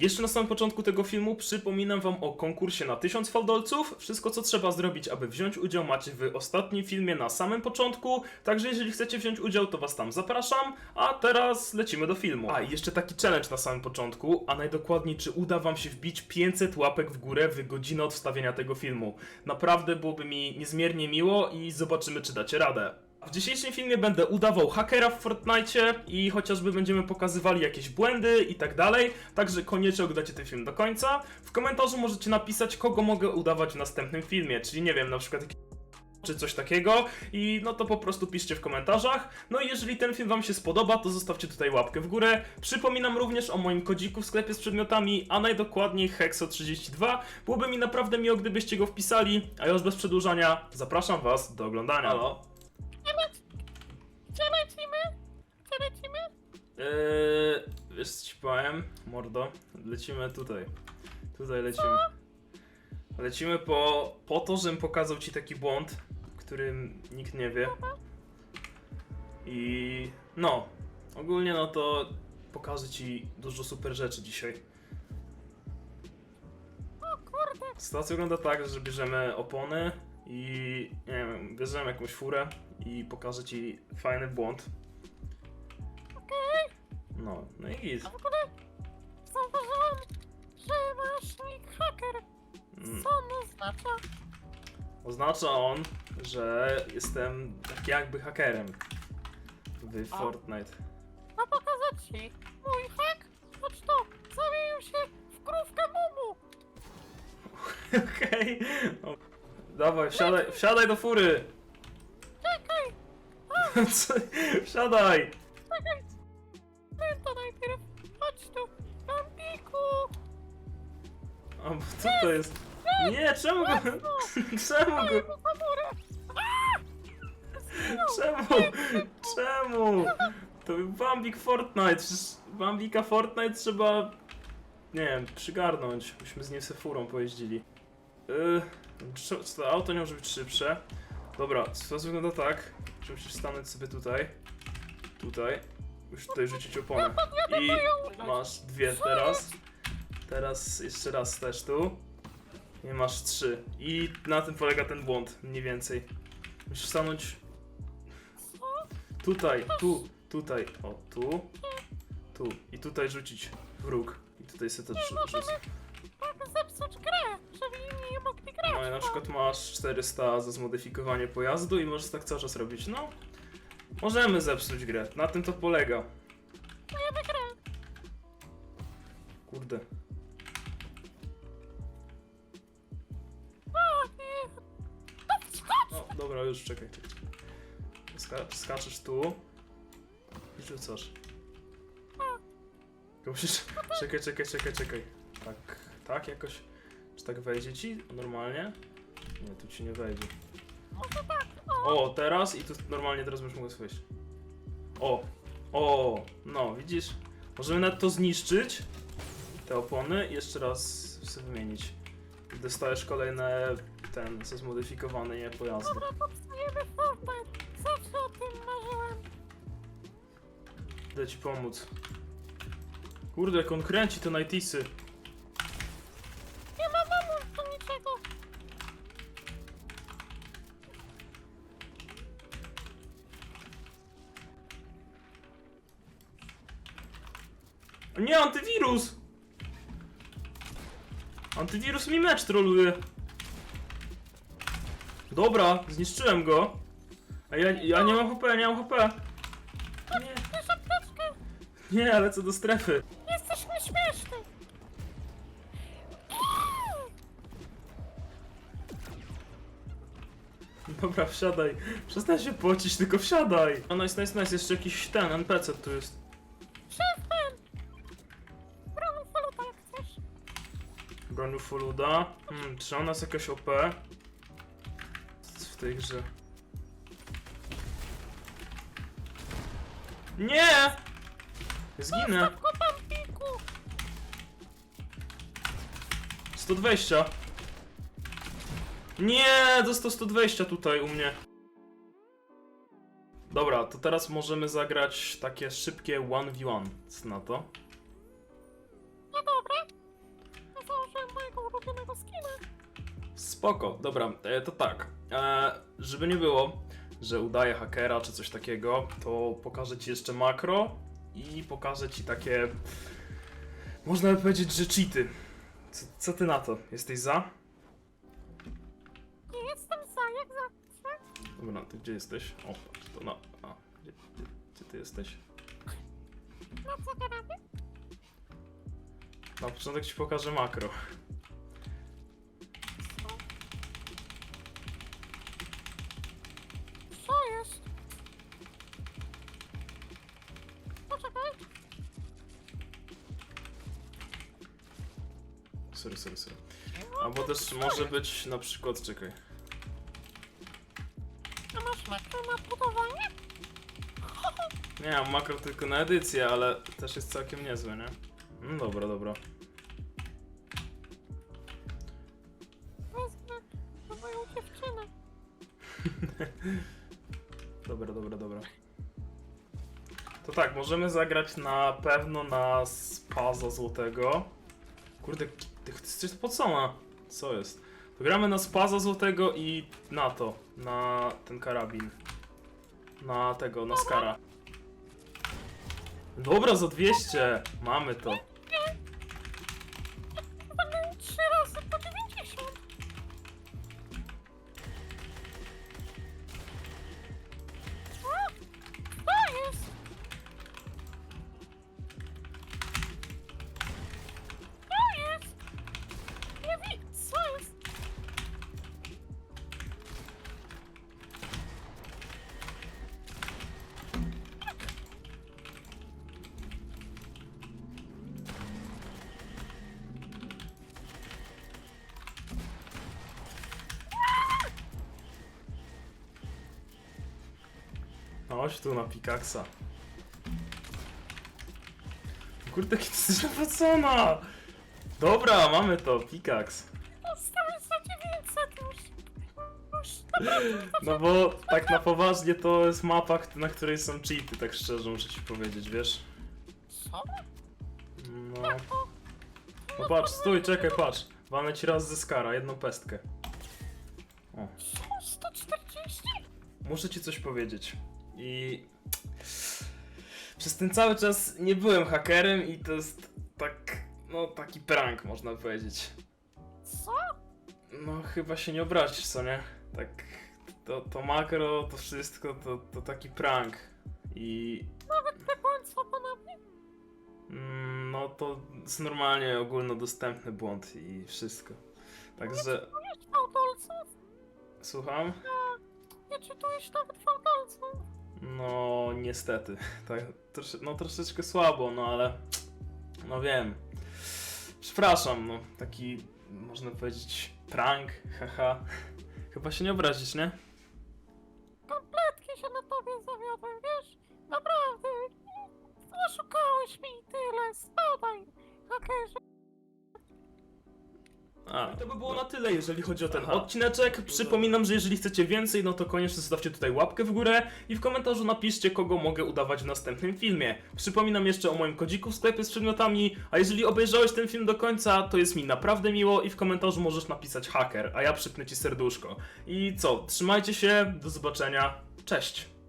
Jeszcze na samym początku tego filmu przypominam wam o konkursie na 1000 faldolców. Wszystko co trzeba zrobić, aby wziąć udział macie w ostatnim filmie na samym początku. Także jeżeli chcecie wziąć udział, to was tam zapraszam. A teraz lecimy do filmu. A i jeszcze taki challenge na samym początku, a najdokładniej czy uda wam się wbić 500 łapek w górę w godzinę od wstawienia tego filmu. Naprawdę byłoby mi niezmiernie miło i zobaczymy czy dacie radę. W dzisiejszym filmie będę udawał hakera w Fortnite i chociażby będziemy pokazywali jakieś błędy i tak dalej, także koniecznie oglądacie ten film do końca. W komentarzu możecie napisać, kogo mogę udawać w następnym filmie, czyli nie wiem, na przykład czy coś takiego i no to po prostu piszcie w komentarzach. No i jeżeli ten film wam się spodoba, to zostawcie tutaj łapkę w górę. Przypominam również o moim kodziku w sklepie z przedmiotami, a najdokładniej Hexo32. Byłoby mi naprawdę miło, gdybyście go wpisali, a już bez przedłużania zapraszam was do oglądania. Halo? Eee, wiesz co ci powiem, mordo? Lecimy tutaj. Tutaj lecimy. Lecimy po, po to, żebym pokazał ci taki błąd, którym nikt nie wie. I no, ogólnie no to pokażę ci dużo super rzeczy dzisiaj. O kurde, Sytuacja wygląda tak, że bierzemy opony i nie wiem, bierzemy jakąś furę i pokażę ci fajny błąd. No, no i git. A w ogóle zauważyłam, że masz nick hacker. Mm. Co on oznacza? Oznacza on, że jestem tak jakby hakerem w A. Fortnite. A pokazać ci mój hack? Chodź to, zamienił się w krówkę mumu. Okej. O, Dawaj, wsiadaj, wsiadaj do fury! Czekaj, Co? Wsiadaj! Bo co to jest? Nie, czemu go... Czemu go... Czemu? Czemu? To był Bambik Fortnite. Przecież Bambika Fortnite trzeba... Nie wiem, przygarnąć. Byśmy z nim se furą pojeździli. Yy, to auto nie może być szybsze? Dobra, sytuacja wygląda tak, że musisz stanąć sobie tutaj. Tutaj. Już tutaj rzucić oponę. I masz dwie teraz. Teraz jeszcze raz też tu. I masz trzy. I na tym polega ten błąd, mniej więcej. Musisz stanąć tutaj, tu, tutaj, o tu, tu. I tutaj rzucić w róg. I tutaj sobie też rzu- rzucę. Tak zepsuć grę, żeby inni nie mogli grać. No i na przykład masz 400 za zmodyfikowanie pojazdu i możesz tak cały czas robić. No, możemy zepsuć grę. Na tym to polega. Dobra, już czekaj. Ska skaczesz tu i rzucasz. Musisz... Czekaj, czekaj, czekaj, czekaj. Tak, tak jakoś... Czy tak wejdzie ci normalnie? Nie, tu ci nie wejdzie. O. Teraz i tu normalnie teraz będziesz mógł wejść. O, o, no widzisz? Możemy nawet to zniszczyć, te opony jeszcze raz sobie wymienić. Dostajesz kolejne, ten, ze zmodyfikowany nie pojazdy. Dobra, podstajemy Fortnite. Zawsze o tym marzyłem. Idę ci pomóc. Kurde, jak on kręci te nightisy. Nie ma mamu do niczego. Nie, antywirus! Antywirus mi mecz troluje. Dobra, zniszczyłem go. A ja, ja nie mam HP, ja nie mam HP. Nie, Ty szapteczkę. nie, ale co do strefy. Jesteś nieśmieszny. Dobra, wsiadaj. Przestań się pocić, tylko wsiadaj. No nice, nice, nice, jeszcze jakiś ten NPC tu jest. Szefem. Bronu faluta jak chcesz. Broniu Foluda. Hmm, czy ona jest jakaś OP? Tej grze. Nie! Zginę. Go Bambiku. 120. Nie, dostał 120 tutaj u mnie. Dobra, to teraz możemy zagrać takie szybkie 1v1. Co na to? Spoko, dobra, e, to tak. E, żeby nie było, że udaję hakera czy coś takiego, to pokażę ci jeszcze makro i pokażę ci takie. Można by powiedzieć, że cheaty. Co, co ty na to? Jesteś za? Nie jestem za, jak zawsze. Dobra, ty gdzie jesteś? O, patrz, to na. A, gdzie, gdzie, gdzie ty jesteś? Na co to robię? Na początek ci pokażę makro. Sorry, sorry, sorry. Albo też może być na przykład, czekaj. A masz makro na budowanie? Nie, mam makro tylko na edycję, ale też jest całkiem niezłe, nie? No dobra, dobra. Wezmę na moją dziewczynę. Dobra, dobra, dobra. To tak, możemy zagrać na pewno na spaza złotego. Kurde, ty co ma? Co jest? To gramy na spaza złotego i na to, na ten karabin. Na tego, na skara. Dobra, za 200! Mamy to. Chodź tu na pikaksa. Kurde, ty jesteś nawrócona! Dobra, mamy to, pikaks. Dostałem za 900 już. Już naprawdę. No bo tak na poważnie to jest mapa, na której są cheaty, tak szczerze muszę ci powiedzieć, wiesz? Co? No. No patrz, stój, czekaj, patrz. Walnę ci raz ze skara, jedną pestkę. Co? 140? muszę ci coś powiedzieć. I... Przez ten cały czas nie byłem hakerem i to jest tak... No, taki prank, można powiedzieć. Co? No, chyba się nie obrazisz, co nie? Tak... To, to makro, to wszystko, to, to taki prank. I Nawet kłamstwa ponownie? Mm, No to jest normalnie ogólnodostępny błąd i wszystko. Także Czytujesz fałdolców? słucham? Nie czytujesz nawet fałdolców. No niestety. Tak, trosze, no troszeczkę słabo, no ale no wiem. Przepraszam, no taki można powiedzieć prank, haha. Chyba się nie obrazisz, nie? Tyle, jeżeli chodzi o ten Aha. odcineczek. Przypominam, że jeżeli chcecie więcej, no to koniecznie zostawcie tutaj łapkę w górę i w komentarzu napiszcie, kogo mogę udawać w następnym filmie. Przypominam jeszcze o moim kodziku w sklepie z przedmiotami, a jeżeli obejrzałeś ten film do końca, to jest mi naprawdę miło i w komentarzu możesz napisać haker, a ja przypnę ci serduszko. I co, trzymajcie się, do zobaczenia, cześć!